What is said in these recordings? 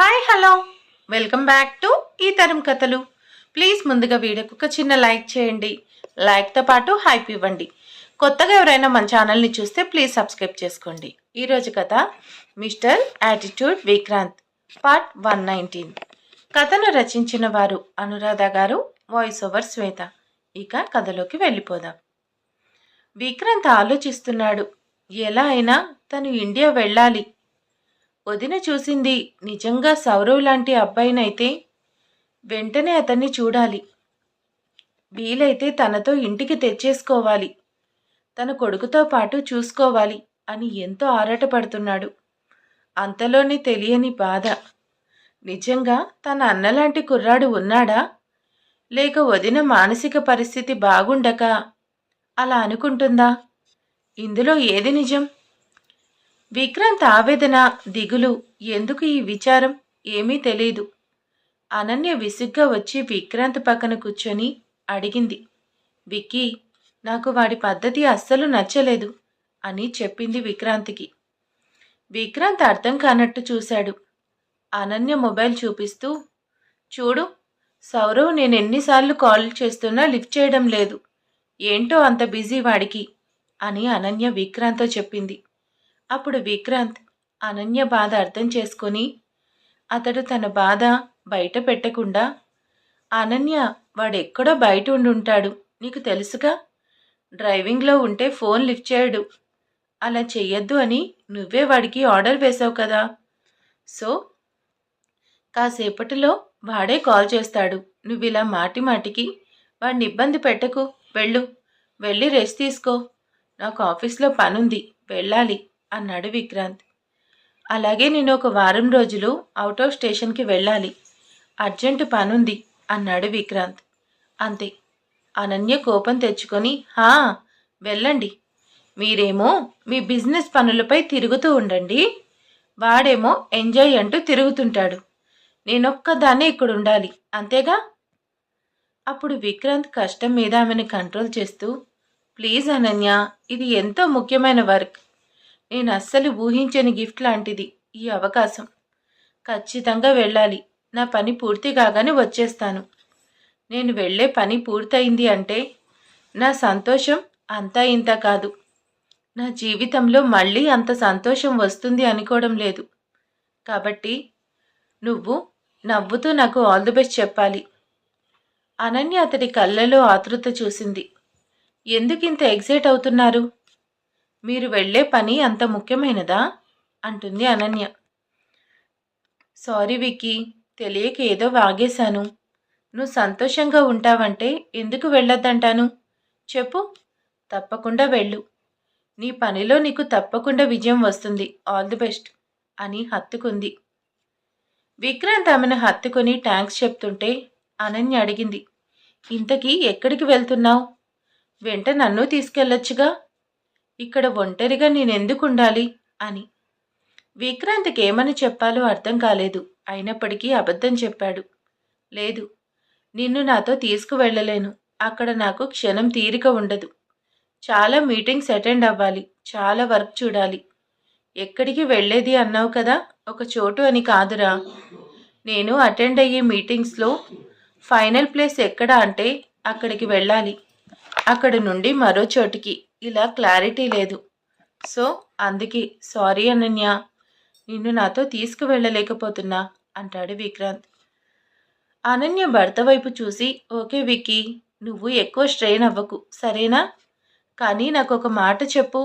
Hi hello welcome back to ఈ తరం కథలు ప్లీజ్ ముందుగా వీడియోకి ఒక చిన్న లైక్ చేయండి. లైక్తో పాటు హైప్ ఇవ్వండి. కొత్తగా ఎవరైనా మన ఛానల్ని చూస్తే ప్లీజ్ సబ్స్క్రైబ్ చేసుకోండి. ఈరోజు కథ mister attitude Vikrant part one nineteen కథను రచించిన వారు అనురాధ గారు వాయిస్ ఓవర్ శ్వేత. ఇక కథలోకి వెళ్ళిపోదాం. విక్రాంత్ ఆలోచిస్తున్నాడు ఎలా అయినా తను ఇండియా వెళ్ళాలి. వదిన చూసింది. నిజంగా సౌరవ్ లాంటి అబ్బాయినైతే వెంటనే అతన్ని చూడాలి. వీలైతే తనతో ఇంటికి తెచ్చేసుకోవాలి. తన కొడుకుతో పాటు చూసుకోవాలి అని ఎంతో ఆరాటపడుతున్నాడు. అంతలోని తెలియని బాధ. నిజంగా తన అన్నలాంటి కుర్రాడు ఉన్నాడా? లేక వదిన మానసిక పరిస్థితి బాగుండక అలా అనుకుంటుందా? ఇందులో ఏది నిజం? విక్రాంత్ ఆవేదన దిగులు ఎందుకు ఈ విచారం? ఏమీ తెలీదు. అనన్య విసుగ్గా వచ్చి విక్రాంత్ పక్కన కూర్చొని అడిగింది. విక్కీ నాకు వాడి పద్ధతి అస్సలు నచ్చలేదు అని చెప్పింది విక్రాంత్కి. విక్రాంత్ అర్థం కానట్టు చూశాడు. అనన్య మొబైల్ చూపిస్తూ చూడు సౌరవ్ నేను ఎన్నిసార్లు కాల్ చేస్తున్నా లిఫ్ట్ చేయడం లేదు. ఏంటో అంత బిజీ వాడికి అని అనన్య విక్రాంత్తో చెప్పింది. అప్పుడు విక్రాంత్ అనన్య బాధ అర్థం చేసుకొని అతడు తన బాధ బయట పెట్టకుండా అనన్య వాడెక్కడో బయట ఉండుంటాడు నీకు తెలుసుగా? డ్రైవింగ్లో ఉంటే ఫోన్ లిఫ్ట్ చేయడు. అలా చెయ్యొద్దు అని నువ్వే వాడికి ఆర్డర్ వేశావు కదా. సో కాసేపటిలో వాడే కాల్ చేస్తాడు. నువ్వు ఇలా మాటి మాటికి వాడిని ఇబ్బంది పెట్టకు. వెళ్ళు. వెళ్ళి రెస్ట్ తీసుకో. నాకు ఆఫీస్లో పనుంది. వెళ్ళాలి. అన్నాడు విక్రాంత్. అలాగే నేను ఒక వారం రోజులు అవుట్ ఆఫ్ స్టేషన్కి వెళ్ళాలి. అర్జెంటు పనుంది అన్నాడు విక్రాంత్. అంతే. అనన్య కోపం తెచ్చుకొని హా వెళ్ళండి. మీరేమో మీ బిజినెస్ పనులపై తిరుగుతూ ఉండండి. వాడేమో ఎంజాయ్ అంటూ తిరుగుతుంటాడు. నేనొక్కదాన్నే ఇక్కడ ఉండాలి అంతేగా? అప్పుడు విక్రాంత్ కష్టం మీద ఆమెను కంట్రోల్ చేస్తూ ప్లీజ్ అనన్య ఇది ఎంతో ముఖ్యమైన వర్క్. నేను అస్సలు ఊహించని గిఫ్ట్ లాంటిది ఈ అవకాశం. ఖచ్చితంగా వెళ్ళాలి. నా పని పూర్తి కాగానే వచ్చేస్తాను. నేను వెళ్ళే పని పూర్తయింది అంటే నా సంతోషం అంతా ఇంత కాదు. నా జీవితంలో మళ్ళీ అంత సంతోషం వస్తుంది అనుకోవడం లేదు. కాబట్టి నువ్వు నవ్వుతూ నాకు ఆల్ ది బెస్ట్ చెప్పాలి. అనన్య అతడి కళ్ళలో ఆతృత చూసింది. ఎందుకింత ఎగ్జైట్ అవుతున్నారు? మీరు వెళ్ళే పని అంత ముఖ్యమైనదా? అంటుంది అనన్య. సారీ విక్కీ తెలియక ఏదో వాగేశాను. నువ్వు సంతోషంగా ఉంటావంటే ఎందుకు వెళ్ళొద్దంటాను? చెప్పు. తప్పకుండా వెళ్ళు. నీ పనిలో నీకు తప్పకుండా విజయం వస్తుంది. ఆల్ ది బెస్ట్ అని హత్తుకుంది. విక్రాంత్ ఆమెను హత్తుకొని ట్యాంక్స్ చెప్తుంటే అనన్య అడిగింది. ఇంతకీ ఎక్కడికి వెళ్తున్నావు? వెంట నన్ను తీసుకెళ్ళొచ్చుగా? ఇక్కడ ఒంటరిగా నేనెందుకు ఉండాలి అని. విక్రాంత్కి ఏమని చెప్పాలో అర్థం కాలేదు. అయినప్పటికీ అబద్ధం చెప్పాడు. లేదు నిన్ను నాతో తీసుకువెళ్ళలేను. అక్కడ నాకు క్షణం తీరిక ఉండదు. చాలా మీటింగ్స్ అటెండ్ అవ్వాలి. చాలా వర్క్ చూడాలి. ఎక్కడికి వెళ్ళేది అన్నావు కదా? ఒక చోటు అని కాదురా. నేను అటెండ్ అయ్యే మీటింగ్స్లో ఫైనల్ ప్లేస్ ఎక్కడ అంటే అక్కడికి వెళ్ళాలి. అక్కడ నుండి మరో చోటికి. ఇలా క్లారిటీ లేదు. సో అందుకే సారీ అనన్య నిన్ను నాతో తీసుకువెళ్ళలేకపోతున్నా అంటాడు విక్రాంత్. అనన్య భర్త వైపు చూసి ఓకే విక్కీ నువ్వు ఎక్కువ స్ట్రెయిన్ అవ్వకు సరేనా? కానీ నాకు ఒక మాట చెప్పు.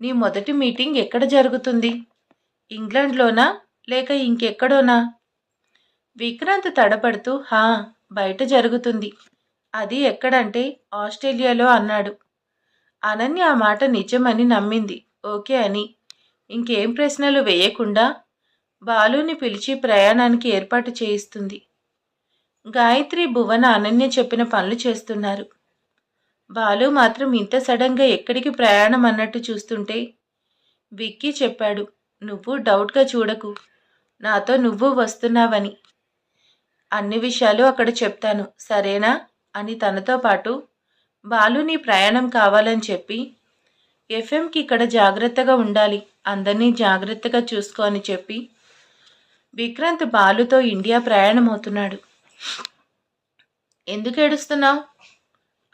నీ మొదటి మీటింగ్ ఎక్కడ జరుగుతుంది? ఇంగ్లాండ్లోనా? లేక ఇంకెక్కడోనా? విక్రాంత్ తడబడుతూ హా బయట జరుగుతుంది. అది ఎక్కడంటే ఆస్ట్రేలియాలో అన్నాడు. అనన్య ఆ మాట నిజమని నమ్మింది. ఓకే అని. ఇంకేం ప్రశ్నలు వేయకుండా బాలుని పిలిచి ప్రయాణానికి ఏర్పాటు చేయిస్తుంది. గాయత్రి భువన అనన్య చెప్పిన పనులు చేస్తున్నారు. బాలు మాత్రం ఇంత సడన్గా ఎక్కడికి ప్రయాణం అన్నట్టు చూస్తుంటే విక్కీ చెప్పాడు నువ్వు డౌట్గా చూడకు. నాతో నువ్వు వస్తున్నావని. అన్ని విషయాలు అక్కడ చెప్తాను. సరేనా? అని తనతో పాటు బాలు నీ ప్రయాణం కావాలని చెప్పి ఎఫ్ఎంకి ఇక్కడ జాగ్రత్తగా ఉండాలి. అందరినీ జాగ్రత్తగా చూసుకో అని చెప్పి విక్రాంత్ బాలుతో ఇండియా ప్రయాణమవుతున్నాడు. ఎందుకు ఏడుస్తున్నావు?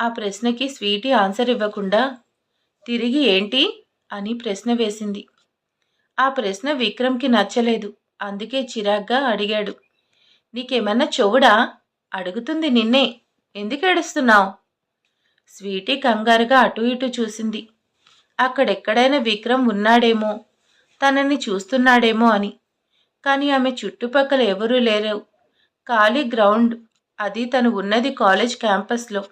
ఆ ప్రశ్నకి స్వీటీ ఆన్సర్ ఇవ్వకుండా తిరిగి ఏంటి అని ప్రశ్న వేసింది. ఆ ప్రశ్న విక్రమ్కి నచ్చలేదు. అందుకే చిరాగ్గా అడిగాడు. నీకేమన్నా చెవుడా? అడుగుతుంది నిన్నే. ఎందుకు ఏడుస్తున్నావు? స్వీటీ కంగారుగా అటు ఇటు చూసింది. అక్కడెక్కడైనా విక్రమ్ ఉన్నాడేమో తనని చూస్తున్నాడేమో అని. కానీ ఆమె చుట్టుపక్కల ఎవరూ లేరు. ఖాళీ గ్రౌండ్. అది తను ఉన్నది కాలేజ్ క్యాంపస్లో.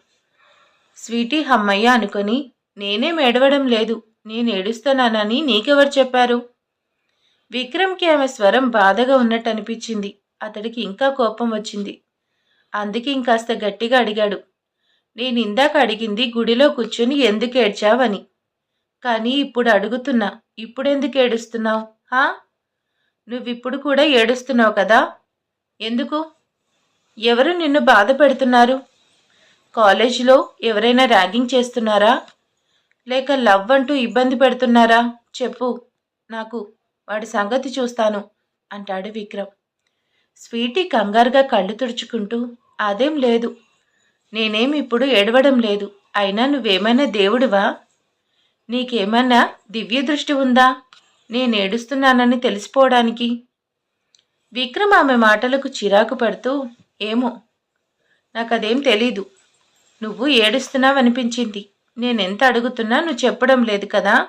స్వీటీ హమ్మయ్య అనుకొని నేనేం ఏడవడం లేదు. నేను ఏడుస్తున్నానని నీకెవరు చెప్పారు? విక్రమ్కి ఆమె స్వరం బాధగా ఉన్నట్టు అనిపించింది అతడికి ఇంకా కోపం వచ్చింది. అందుకే ఇంకాస్త గట్టిగా అడిగాడు. నేను ఇందాక అడిగింది గుడిలో కూర్చొని ఎందుకు ఏడ్చావని. కానీ ఇప్పుడు అడుగుతున్నా ఇప్పుడెందుకు ఏడుస్తున్నావు? హా? నువ్విప్పుడు కూడా ఏడుస్తున్నావు కదా? ఎందుకు? ఎవరు నిన్ను బాధ పెడుతున్నారు? కాలేజీలో ఎవరైనా ర్యాగింగ్ చేస్తున్నారా? లేక లవ్ అంటూ ఇబ్బంది పెడుతున్నారా? చెప్పు నాకు వాడి సంగతి చూస్తాను అంటాడు విక్రమ్. స్వీటీ కంగారుగా కళ్ళు తుడుచుకుంటూ అదేం లేదు నేనేమి ఇప్పుడు ఏడవడం లేదు. అయినా నువ్వేమైనా దేవుడివా? నీకేమన్నా దివ్య దృష్టి ఉందా? నేను ఏడుస్తున్నానని తెలిసిపోవడానికి. విక్రమ్ ఆమె మాటలకు చిరాకు పడుతూ ఏమో నాకదేం తెలీదు. నువ్వు ఏడుస్తున్నావనిపించింది. నేనెంత అడుగుతున్నా నువ్వు చెప్పడం లేదు కదా?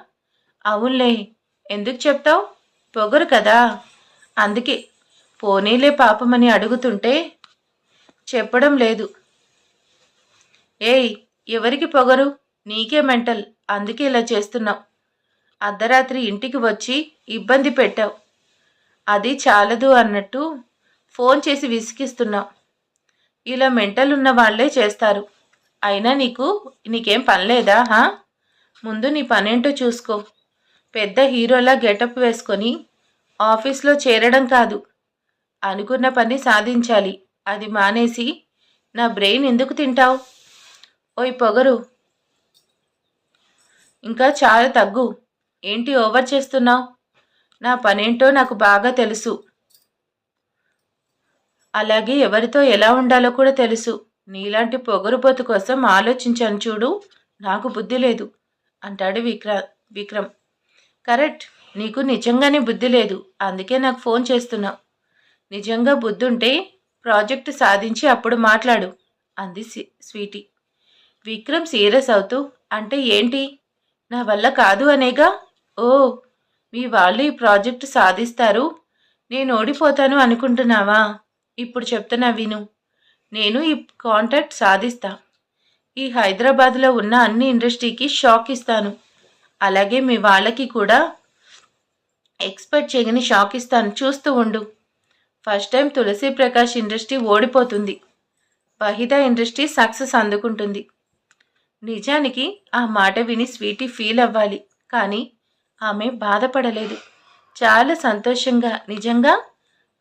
అవునులే ఎందుకు చెప్తావు? పొగరు కదా. అందుకే పోనీలే పాపమని అడుగుతుంటే చెప్పడం లేదు. ఏయ్ ఎవరికి పొగరు? నీకే మెంటల్. అందుకే ఇలా చేస్తున్నావు. అర్ధరాత్రి ఇంటికి వచ్చి ఇబ్బంది పెట్టావు. అది చాలదు అన్నట్టు ఫోన్ చేసి విసిగిస్తున్నావు. ఇలా మెంటల్ ఉన్న వాళ్ళే చేస్తారు. అయినా నీకు నీకేం పనిలేదా హా? ముందు నీ పనేంటో చూసుకో. పెద్ద హీరోలా గెటప్ వేసుకొని ఆఫీస్లో చేరడం కాదు. అనుకున్న పని సాధించాలి. అది మానేసి నా బ్రెయిన్ ఎందుకు తింటావు? ఓయ్ పొగరు. ఇంకా చాలా తగ్గు. ఏంటి ఓవర్ చేస్తున్నావు? నా పనేంటో నాకు బాగా తెలుసు. అలాగే ఎవరితో ఎలా ఉండాలో కూడా తెలుసు. నీలాంటి పొగరుపోతు కోసం ఆలోచించాను చూడు. నాకు బుద్ధి లేదు. అంటాడు విక్ర విక్రమ్. కరెక్ట్. నీకు నిజంగానే బుద్ధి లేదు. అందుకే నాకు ఫోన్ చేస్తున్నావు. నిజంగా బుద్ధుంటే ప్రాజెక్టు సాధించి అప్పుడు మాట్లాడు అంది స్వీటీ. విక్రమ్ సీరియస్ అవుతూ అంటే ఏంటి? నా వల్ల కాదు అనేగా? ఓ మీ వాళ్ళు ఈ ప్రాజెక్ట్ సాధిస్తారు. నేను ఓడిపోతాను అనుకుంటున్నావా? ఇప్పుడు చెప్తున్నా విను. నేను ఈ కాంట్రాక్ట్ సాధిస్తా. ఈ హైదరాబాద్లో ఉన్న అన్ని ఇండస్ట్రీకి షాక్ ఇస్తాను. అలాగే మీ వాళ్ళకి కూడా ఎక్స్పెక్ట్ చేయని షాక్ ఇస్తాను. చూస్తూ ఉండు. First time Tulasi Prakash industry ఓడిపోతుంది. వహిదా ఇండస్ట్రీ సక్సెస్ అందుకుంటుంది. నిజానికి ఆ మాట విని స్వీటీ ఫీల్ అవ్వాలి. కానీ ఆమె బాధపడలేదు. చాలా సంతోషంగా నిజంగా?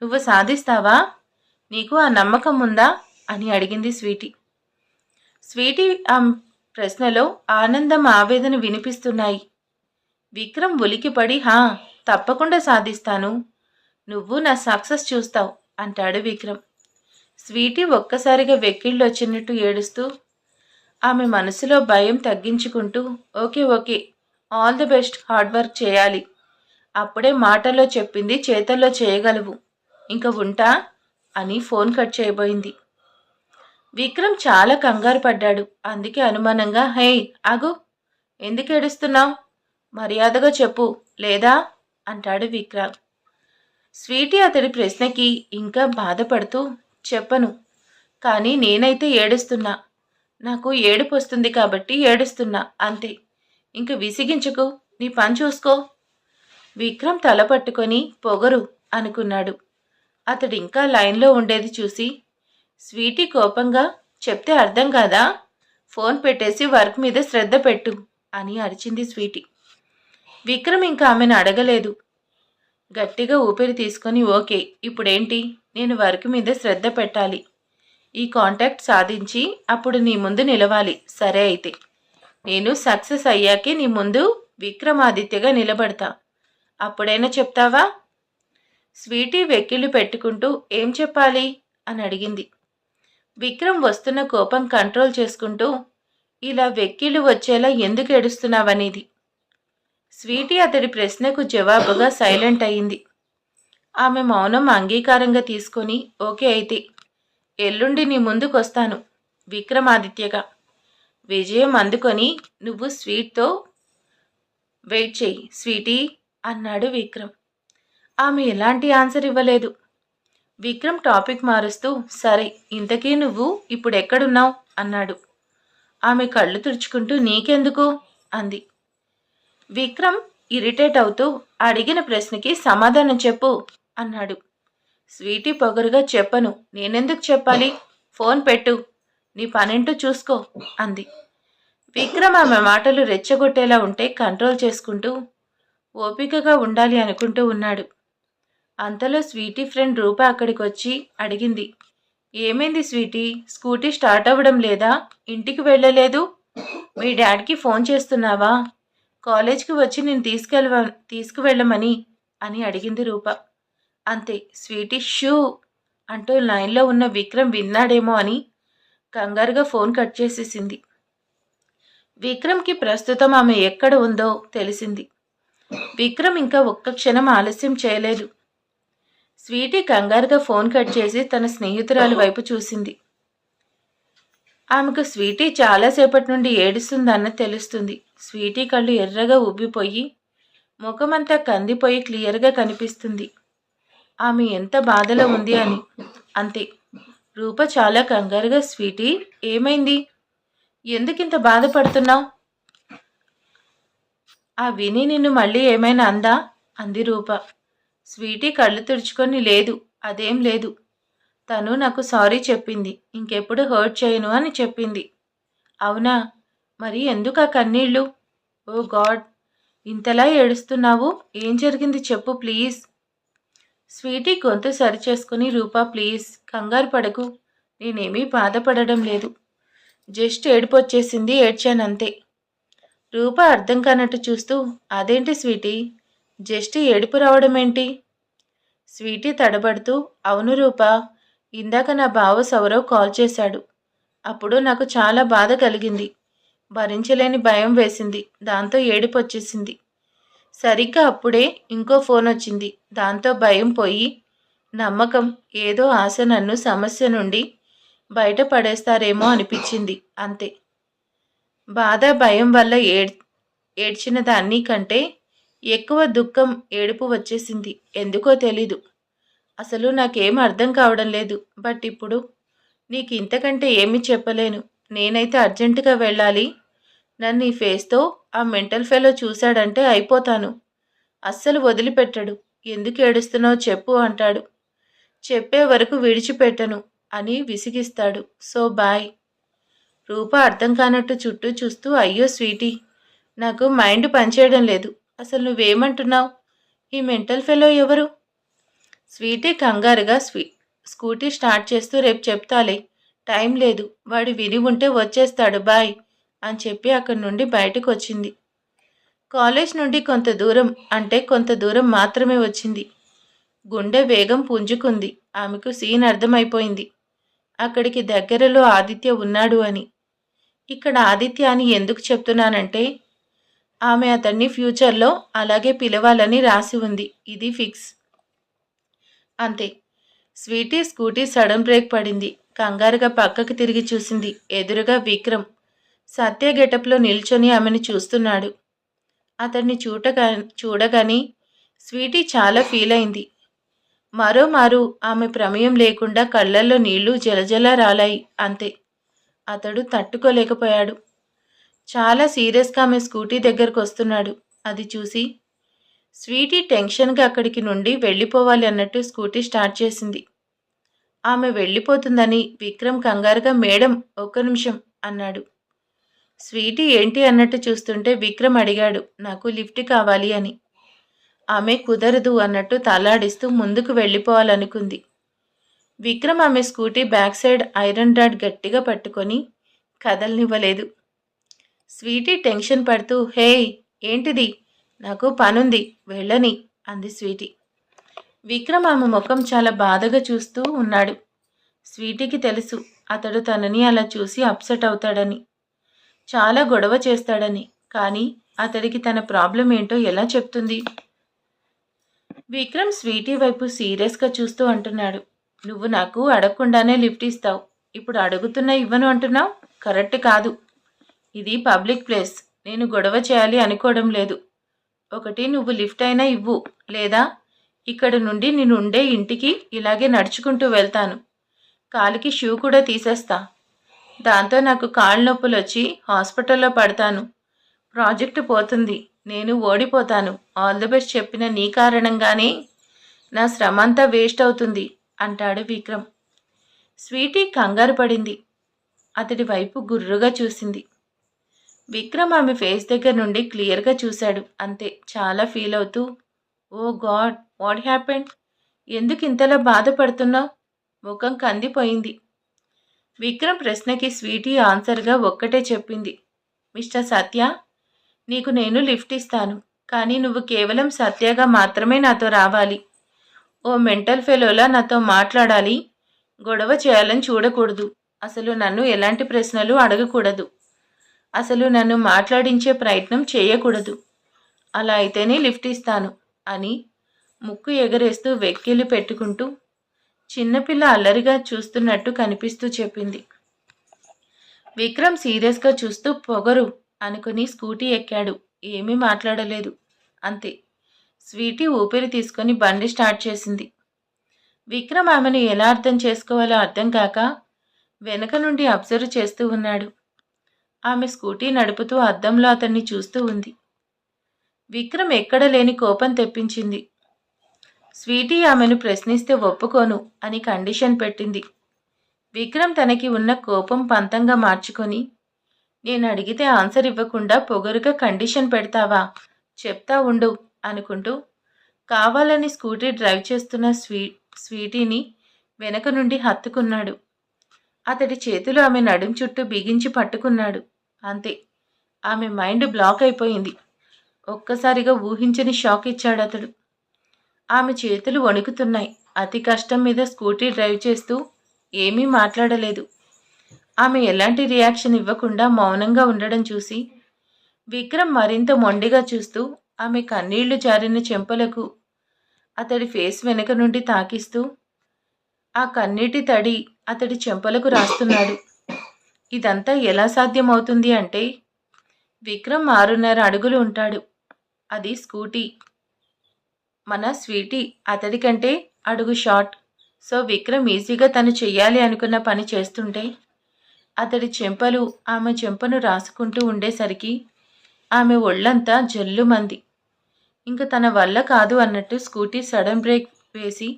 నువ్వు సాధిస్తావా? నీకు ఆ నమ్మకం ఉందా? అని అడిగింది స్వీటీ. స్వీటీ ఆ ప్రశ్నలో ఆనందం ఆవేదన వినిపిస్తున్నాయి. విక్రమ్ ఉలికిపడి హా తప్పకుండా సాధిస్తాను. నువ్వు నా సక్సెస్ చూస్తావు అంటాడు విక్రమ్. స్వీటీ ఒక్కసారిగా వెక్కిళ్ళు వచ్చినట్టు ఏడుస్తూ ఆమె మనసులో భయం తగ్గించుకుంటూ okay okay all the best hard work చేయాలి. అప్పుడే మాటల్లో చెప్పింది చేతల్లో చేయగలవు. ఇంకా ఉంటా అని ఫోన్ కట్ చేయబోయింది. విక్రమ్ చాలా కంగారు పడ్డాడు. అందుకే అనుమానంగా హే ఆగు. ఎందుకు ఏడుస్తున్నావు? మర్యాదగా చెప్పు. లేదా? అంటాడు విక్రమ్. స్వీటీ అతడి ప్రశ్నకి ఇంకా బాధపడుతూ చెప్పను. కానీ నేనైతే ఏడుస్తున్నా. నాకు ఏడుపు వస్తుంది కాబట్టి ఏడుస్తున్నా అంతే. ఇంక విసిగించుకు నీ పని చూసుకో. విక్రమ్ తల పట్టుకొని పొగరు అనుకున్నాడు. అతడు ఇంకా లైన్లో ఉండేది చూసి స్వీటీ కోపంగా చెప్తే అర్థం కాదా? ఫోన్ పెట్టేసి వర్క్ మీద శ్రద్ధ పెట్టు అని అరిచింది స్వీటీ. విక్రమ్ ఇంకా ఆమెను అడగలేదు. గట్టిగా ఊపిరి తీసుకొని ఓకే ఇప్పుడేంటి? నేను వర్క్ మీద శ్రద్ధ పెట్టాలి. ఈ కాంటాక్ట్ సాధించి అప్పుడు నీ ముందు నిలవాలి. సరే అయితే. నేను సక్సెస్ అయ్యాకే నీ ముందు విక్రమాదిత్యగా నిలబడతా. అప్పుడైనా చెప్తావా? స్వీటీ వెక్కిళ్ళు పెట్టుకుంటూ ఏం చెప్పాలి? అని అడిగింది. విక్రమ్ వస్తున్న కోపం కంట్రోల్ చేసుకుంటూ ఇలా వెక్కిళ్ళు వచ్చేలా ఎందుకు ఏడుస్తున్నావనేది? స్వీటీ అతడి ప్రశ్నకు జవాబుగా సైలెంట్ అయింది. ఆమె మౌనం అంగీకారంగా తీసుకొని ఓకే అయితే. ఎల్లుండి నీ ముందుకొస్తాను విక్రమాదిత్యగా. విజయం అందుకొని నువ్వు స్వీట్తో వెయిట్ చెయ్యి స్వీటీ అన్నాడు విక్రమ్. ఆమె ఎలాంటి ఆన్సర్ ఇవ్వలేదు. విక్రమ్ టాపిక్ మారుస్తూ సరే ఇంతకీ నువ్వు ఇప్పుడు ఎక్కడున్నావు అన్నాడు. ఆమె కళ్ళు తుడుచుకుంటూ నీకెందుకు? అంది. విక్రమ్ ఇరిటేట్ అవుతూ అడిగిన ప్రశ్నకి సమాధానం చెప్పు అన్నాడు. స్వీటీ పొగరుగా చెప్పను. నేనెందుకు చెప్పాలి? ఫోన్ పెట్టు. నీ పనింటూ చూసుకో అంది. విక్రమ్ ఆమె మాటలు రెచ్చగొట్టేలా ఉంటే కంట్రోల్ చేసుకుంటూ ఓపికగా ఉండాలి అనుకుంటూ ఉన్నాడు. అంతలో స్వీటీ ఫ్రెండ్ రూప అక్కడికి వచ్చి అడిగింది. ఏమైంది స్వీటీ? స్కూటీ స్టార్ట్ అవ్వడం లేదా? ఇంటికి వెళ్ళలేదు? మీ డాడీకి ఫోన్ చేస్తున్నావా? కాలేజ్కి వచ్చి నేను తీసుకెళ్ళ తీసుకువెళ్ళమని అని అడిగింది రూప. అంతే స్వీటీ షూ అంటూ లైన్లో ఉన్న విక్రమ్ విన్నాడేమో అని కంగారుగా ఫోన్ కట్ చేసేసింది. విక్రమ్కి ప్రస్తుతం ఆమె ఎక్కడ ఉందో తెలిసింది. విక్రమ్ ఇంకా ఒక్క క్షణం ఆలస్యం చేయలేదు. స్వీటీ కంగారుగా ఫోన్ కట్ చేసి తన స్నేహితురాలి వైపు చూసింది. ఆమెకు స్వీటీ చాలాసేపటి నుండి ఏడుస్తుందన్న తెలుస్తుంది. స్వీటీ కళ్ళు ఎర్రగా ఉబ్బిపోయి ముఖమంతా కందిపోయి క్లియర్గా కనిపిస్తుంది. ఆమె ఎంత బాధలో ఉంది అని. అంతే. రూప చాలా కంగారుగా స్వీటీ ఏమైంది? ఎందుకింత బాధపడుతున్నావు? ఆ విని నిన్ను మళ్ళీ ఏమైనా అందా? అంది రూప. స్వీటీ కళ్ళు తుడుచుకొని లేదు అదేం లేదు. తను నాకు సారీ చెప్పింది ఇంకెప్పుడు హర్ట్ చేయను అని చెప్పింది. అవునా? మరి ఎందుకు ఆ కన్నీళ్ళు? Oh God! ఇంతలా ఏడుస్తున్నావు? ఏం జరిగింది చెప్పు ప్లీజ్. స్వీటీ గొంతు సరిచేసుకుని రూపా ప్లీజ్ కంగారు పడకు. నేనేమీ బాధపడడం లేదు. జస్ట్ ఏడుపు వచ్చేసింది ఏడ్చానంతే. రూప అర్థం కానట్టు చూస్తూ అదేంటి స్వీటీ? జస్ట్ ఏడుపు రావడం ఏంటి స్వీటీ తడబడుతూ అవును రూప ఇందాక నా బావ సౌరవ్ కాల్ చేశాడు. అప్పుడు నాకు చాలా బాధ కలిగింది. భరించలేని భయం వేసింది. దాంతో ఏడుపు వచ్చేసింది సరిగ్గా అప్పుడే ఇంకో ఫోన్ వచ్చింది. దాంతో భయం పోయి నమ్మకం ఏదో ఆశ నన్ను సమస్య నుండి బయట పడేస్తారేమో అనిపించింది. అంతే. బాధ భయం వల్ల ఏడ్ ఏడ్చిన దాన్ని కంటే ఎక్కువ దుఃఖం ఏడుపు వచ్చేసింది. ఎందుకో తెలీదు. అసలు నాకేం అర్థం కావడం లేదు. బట్ ఇప్పుడు నీకు ఇంతకంటే ఏమీ చెప్పలేను. నేనైతే అర్జెంటుగా వెళ్ళాలి. నన్ను ఈ ఫేస్తో ఆ మెంటల్ ఫెలో చూశాడంటే అయిపోతాను. అస్సలు వదిలిపెట్టడు. ఎందుకు ఏడుస్తున్నావు చెప్పు అంటాడు. చెప్పే వరకు విడిచిపెట్టను అని విసిగిస్తాడు. So bye. రూప అర్థం కానట్టు చుట్టూ చూస్తూ అయ్యో స్వీటీ నాకు మైండ్ పనిచేయడం లేదు. అసలు నువ్వేమంటున్నావు? ఈ మెంటల్ ఫెలో ఎవరు? స్వీటీ కంగారుగా స్వీ స్కూటీ స్టార్ట్ చేస్తూ రేపు చెప్తాలే. టైం లేదు. వాడు విని ఉంటే వచ్చేస్తాడు. బాయ్. అని చెప్పి అక్కడి నుండి బయటకు వచ్చింది. కాలేజ్ నుండి కొంత దూరం అంటే కొంత దూరం మాత్రమే వచ్చింది. గుండె వేగం పుంజుకుంది. ఆమెకు సీన్ అర్థమైపోయింది. అక్కడికి దగ్గరలో ఆదిత్య ఉన్నాడు అని. ఇక్కడ ఆదిత్య అని ఎందుకు చెప్తున్నానంటే ఆమె అతన్ని ఫ్యూచర్లో అలాగే పిలవాలని రాసి ఉంది. ఇది ఫిక్స్. అంతే. స్వీటీ స్కూటీ సడన్ బ్రేక్ పడింది. కంగారుగా పక్కకి తిరిగి చూసింది. ఎదురుగా విక్రమ్. సత్య గెటప్లో నిల్చొని ఆమెను చూస్తున్నాడు. అతన్ని చూడగా చూడగాని స్వీటీ చాలా ఫీల్ అయింది. మరోమారు ఆమె ప్రమేయం లేకుండా కళ్ళల్లో నీళ్ళు జలజల రాలాయి అంతే. అతడు తట్టుకోలేకపోయాడు. చాలా సీరియస్గా ఆమె స్కూటీ దగ్గరకు వస్తున్నాడు అది చూసి స్వీటీ టెన్షన్గా అక్కడికి నుండి వెళ్ళిపోవాలి అన్నట్టు స్కూటీ స్టార్ట్ చేసింది. ఆమె వెళ్ళిపోతుందని విక్రమ్ కంగారుగా మేడం ఒక్క నిమిషం అన్నాడు. స్వీటీ ఏంటి అన్నట్టు చూస్తుంటే విక్రమ్ అడిగాడు నాకు లిఫ్ట్ కావాలి అని. ఆమె కుదరదు అన్నట్టు తలాడిస్తూ ముందుకు వెళ్ళిపోవాలనుకుంది. విక్రమ్ ఆమె scooty back side iron rod గట్టిగా పట్టుకొని కదలనివ్వలేదు. స్వీటీ టెన్షన్ పడుతూ హే ఏంటిది? నాకు పనుంది వెళ్ళని అంది స్వీటీ. విక్రమ్ ఆమె ముఖం చాలా బాధగా చూస్తూ ఉన్నాడు. స్వీటీకి తెలుసు అతడు తనని అలా చూసి అప్సెట్ అవుతాడని. చాలా గొడవ చేస్తాడని. కానీ అతడికి తన ప్రాబ్లం ఏంటో ఎలా చెప్తుంది? విక్రమ్ స్వీటీ వైపు సీరియస్గా చూస్తూ అంటున్నాడు. నువ్వు నాకు అడగకుండానే లిఫ్ట్ ఇస్తావు. ఇప్పుడు అడుగుతున్నా ఇవ్వను అంటున్నావు? కరెక్ట్ కాదు. ఇది పబ్లిక్ ప్లేస్. నేను గొడవ చేయాలి అనుకోవడం లేదు. ఒకటి నువ్వు లిఫ్ట్ అయినా ఇవ్వు. లేదా ఇక్కడ నుండి నేను ఉండే ఇంటికి ఇలాగే నడుచుకుంటూ వెళ్తాను. కాలికి షూ కూడా తీసేస్తా. దాంతో నాకు కాళ్ళ నొప్పులు వచ్చి హాస్పిటల్లో పడతాను. ప్రాజెక్టు పోతుంది. నేను ఓడిపోతాను. ఆల్ ది బెస్ట్ చెప్పిన నీ కారణంగానే నా శ్రమ అంతా వేస్ట్ అవుతుంది అంటాడు విక్రమ్. స్వీటీ కంగారు పడింది. అతడి వైపు గుర్రుగా చూసింది. విక్రమ్ ఆమె ఫేస్ దగ్గర నుండి క్లియర్గా చూశాడు. అంతే చాలా ఫీల్ అవుతూ ఓ గాడ్ వాట్ హ్యాపెండ్? ఎందుకు ఇంతలా బాధపడుతున్నావు? ముఖం కందిపోయింది. విక్రమ్ ప్రశ్నకి స్వీటీ ఆన్సర్గా ఒక్కటే చెప్పింది. మిస్టర్ సత్య నీకు నేను లిఫ్ట్ ఇస్తాను కానీ నువ్వు కేవలం సత్యగా మాత్రమే నాతో రావాలి. ఓ మెంటల్ ఫెలోలా నాతో మాట్లాడాలి. గొడవ చేయాలని చూడకూడదు. అసలు నన్ను ఎలాంటి ప్రశ్నలు అడగకూడదు. అసలు నన్ను మాట్లాడించే ప్రయత్నం చేయకూడదు. అలా అయితేనే లిఫ్ట్ ఇస్తాను అని ముక్కు ఎగరేస్తూ వెక్కిలి పెట్టుకుంటూ చిన్నపిల్ల అల్లరిగా చూస్తున్నట్టు కనిపిస్తూ చెప్పింది. విక్రమ్ సీరియస్గా చూస్తూ పొగరు అనుకుని స్కూటీ ఎక్కాడు. ఏమీ మాట్లాడలేదు. అంతే. స్వీటీ ఊపిరి తీసుకొని బండి స్టార్ట్ చేసింది. విక్రమ్ ఆమెను ఎలా అర్థం చేసుకోవాలో అర్థం కాక వెనక నుండి అబ్జర్వ్ చేస్తూ ఉన్నాడు. ఆమె స్కూటీ నడుపుతూ అద్దంలో అతన్ని చూస్తూ ఉంది. విక్రమ్ ఎక్కడ లేని కోపం తెప్పించింది. స్వీటీ ఆమెను ప్రశ్నిస్తే ఒప్పుకోను అని కండిషన్ పెట్టింది. విక్రమ్ తనకి ఉన్న కోపం పంతంగా మార్చుకొని నేను అడిగితే ఆన్సర్ ఇవ్వకుండా పొగరుగా కండిషన్ పెడతావా? చెప్తా ఉండు అనుకుంటూ కావాలని స్కూటీ డ్రైవ్ చేస్తున్న స్వీ స్వీటీని వెనక నుండి హత్తుకున్నాడు. అతడి చేతులు ఆమె నడుం చుట్టూ బిగించి పట్టుకున్నాడు. అంతే ఆమె మైండ్ బ్లాక్ అయిపోయింది. ఒక్కసారిగా ఊహించని షాక్ ఇచ్చాడు అతడు ఆమె చేతులు వణుకుతున్నాయి. అతి కష్టం మీద స్కూటీ డ్రైవ్ చేస్తూ ఏమీ మాట్లాడలేదు. ఆమె ఎలాంటి రియాక్షన్ ఇవ్వకుండా మౌనంగా ఉండడం చూసి విక్రమ్ మరింత మొండిగా చూస్తూ ఆమె కన్నీళ్ళు జారిన చెంపలకు అతడి ఫేస్ వెనుక నుండి తాకిస్తూ ఆ కన్నీటి తడి అతడి చెంపలకు రాస్తున్నాడు. ఇదంతా ఎలా సాధ్యమవుతుంది అంటే విక్రమ్ ఆరున్నర అడుగులు ఉంటాడు. అది స్కూటీ. మన స్వీటీ అతడి కంటే అడుగు షార్ట్ సో విక్రమ్ ఈజీగా తను చెయ్యాలి అనుకున్న పని చేస్తుంటే అతడి చెంపలు ఆమె చెంపను రాసుకుంటూ ఉండేసరికి ఆమె ఒళ్ళంతా జల్లుమంది. ఇంక తన వల్ల కాదు అన్నట్టు స్కూటీ సడన్ బ్రేక్ వేసి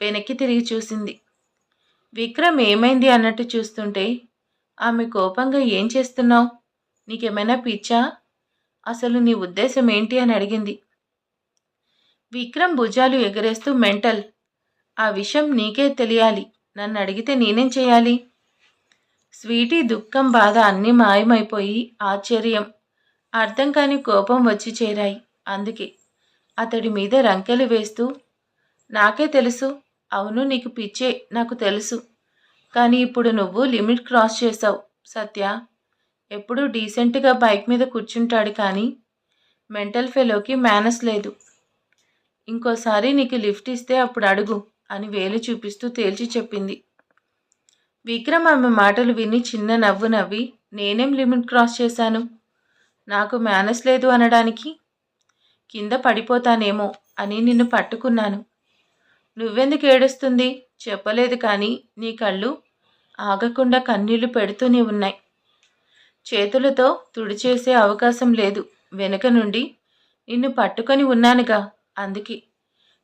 వెనక్కి తిరిగి చూసింది. విక్రమ్ ఏమైంది అన్నట్టు చూస్తుంటే ఆమె కోపంగా ఏం చేస్తున్నావు? నీకేమైనా పిచ్చా? అసలు నీ ఉద్దేశం ఏంటి అని అడిగింది. విక్రమ్ భుజాలు ఎగరేస్తూ మెంటల్ ఆ విషయం నీకే తెలియాలి. నన్ను అడిగితే నేనేం చేయాలి? స్వీటీ దుఃఖం బాధ అన్నీ మాయమైపోయి ఆశ్చర్యం. అర్థం కాని కోపం వచ్చి చేరాయి. అందుకే అతడి మీద రంకెలు వేస్తూ నాకే తెలుసు. అవును నీకు పిచ్చే నాకు తెలుసు. కానీ ఇప్పుడు నువ్వు లిమిట్ క్రాస్ చేసావు సత్య. ఎప్పుడూ డీసెంట్గా బైక్ మీద కూర్చుంటాడు కానీ మెంటల్ ఫెలోకి మేనస్ లేదు. ఇంకోసారి నీకు లిఫ్ట్ ఇస్తే అప్పుడు అడుగు అని వేలు చూపిస్తూ తేల్చి చెప్పింది. విక్రమ్ ఆమె మాటలు విని చిన్న నవ్వు నవ్వి నేనేం లిమిట్ క్రాస్ చేశాను? నాకు మేనస్ లేదు అనడానికి? కింద పడిపోతానేమో అని నిన్ను పట్టుకున్నాను. నువ్వెందుకు ఏడుస్తుంది? చెప్పలేదు కానీ నీ కళ్ళు ఆగకుండా కన్నీళ్ళు పెడుతూనే ఉన్నాయి. చేతులతో తుడిచేసే అవకాశం లేదు. వెనుక నుండి నిన్ను పట్టుకొని ఉన్నానుగా. అందుకే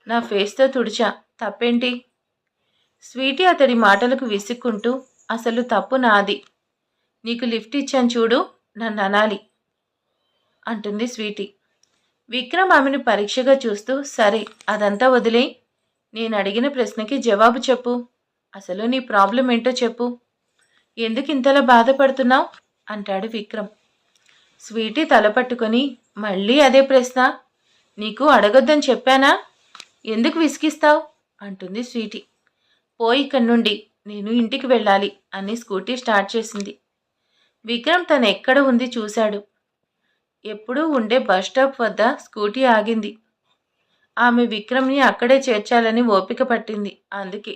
నా ఫేస్తో తుడిచా. తప్పేంటి? స్వీటీ అతడి మాటలకు విసుక్కుంటూ అసలు తప్పు నాది. నీకు లిఫ్ట్ ఇచ్చాను చూడు నన్ను అనాలి అంటుంది స్వీటీ. విక్రమ్ ఆమెను పరీక్షగా చూస్తూ సరే అదంతా వదిలే. నేను అడిగిన ప్రశ్నకి జవాబు చెప్పు. అసలు నీ ప్రాబ్లం ఏంటో చెప్పు. ఎందుకు ఇంతలా బాధపడుతున్నావు? అంటాడు విక్రమ్. స్వీటీ తల పట్టుకొని మళ్ళీ అదే ప్రశ్న. నీకు అడగొద్దని చెప్పానా? ఎందుకు విసిగిస్తావు? అంటుంది స్వీటీ. పోయి ఇక్కడి నుండి నేను ఇంటికి వెళ్ళాలి అని స్కూటీ స్టార్ట్ చేసింది. విక్రమ్ తను ఎక్కడ ఉంది చూశాడు. ఎప్పుడూ ఉండే బస్ స్టాప్ వద్ద స్కూటీ ఆగింది. ఆమె విక్రమ్ని అక్కడే చేర్చాలని ఓపిక పట్టింది. అందుకే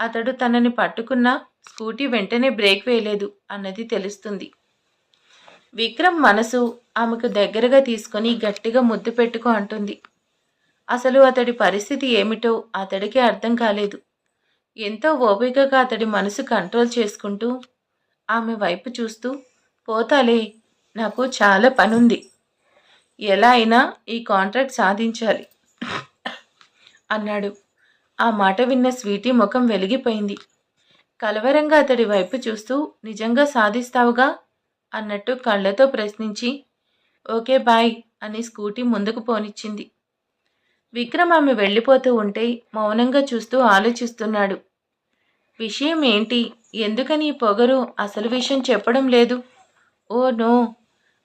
అతడు తనని పట్టుకున్నా స్కూటీ వెంటనే బ్రేక్ వేయలేదు అన్నది తెలుస్తుంది. విక్రమ్ మనసు ఆమెకు దగ్గరగా తీసుకొని గట్టిగా ముద్దు పెట్టుకో అంటుంది. అసలు అతడి పరిస్థితి ఏమిటో అతడికి అర్థం కాలేదు. ఎంతో ఓపికగా అతడి మనసు కంట్రోల్ చేసుకుంటూ ఆమె వైపు చూస్తూ పోతాలే నాకు చాలా పనుంది. ఎలా అయినా ఈ కాంట్రాక్ట్ సాధించాలి అన్నాడు. ఆ మాట విన్న స్వీటీ ముఖం వెలిగిపోయింది. కలవరంగా అతడి వైపు చూస్తూ నిజంగా సాధిస్తావుగా? అన్నట్టు కళ్ళతో ప్రశ్నించి ఓకే బాయ్ అని స్కూటీ ముందుకు పోనిచ్చింది. విక్రమ్ ఆమె వెళ్ళిపోతూ ఉంటే మౌనంగా చూస్తూ ఆలోచిస్తున్నాడు. విషయం ఏంటి? ఎందుకని ఈ పొగరు? అసలు విషయం చెప్పడం లేదు. Oh no.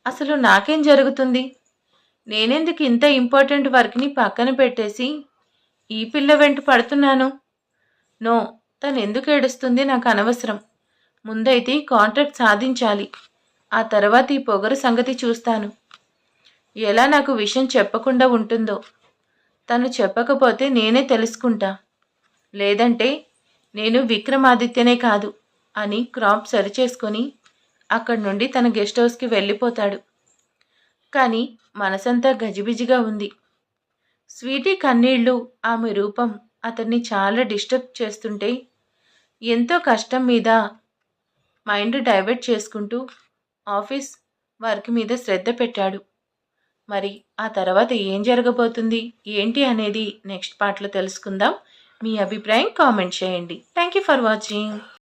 అసలు నాకేం జరుగుతుంది? నేనెందుకు ఇంత ఇంపార్టెంట్ వర్క్ని పక్కన పెట్టేసి ఈ పిల్ల వెంట పడుతున్నాను? నో. తను ఎందుకు ఏడుస్తుంది నాకు అనవసరం. ముందైతే కాంట్రాక్ట్ సాధించాలి. ఆ తర్వాత ఈ పొగరు సంగతి చూస్తాను. ఎలా నాకు విషయం చెప్పకుండా ఉంటుందో. తను చెప్పకపోతే నేనే తెలుసుకుంటా. లేదంటే నేను విక్రమాదిత్యనే కాదు అని క్రాప్ సరిచేసుకొని అక్కడి నుండి తన గెస్ట్ హౌస్కి వెళ్ళిపోతాడు. కానీ మనసంతా గజిబిజిగా ఉంది. స్వీటీ కన్నీళ్ళు ఆమె రూపం అతన్ని చాలా డిస్టర్బ్ చేస్తుంటే ఎంతో కష్టం మీద మైండ్ డైవర్ట్ చేసుకుంటూ ఆఫీస్ వర్క్ మీద శ్రద్ధ పెట్టాడు. మరి ఆ తర్వాత ఏం జరగబోతుంది? ఏంటి అనేది నెక్స్ట్ పార్ట్లో తెలుసుకుందాం. మీ అభిప్రాయం కామెంట్ చేయండి. Thank you for watching.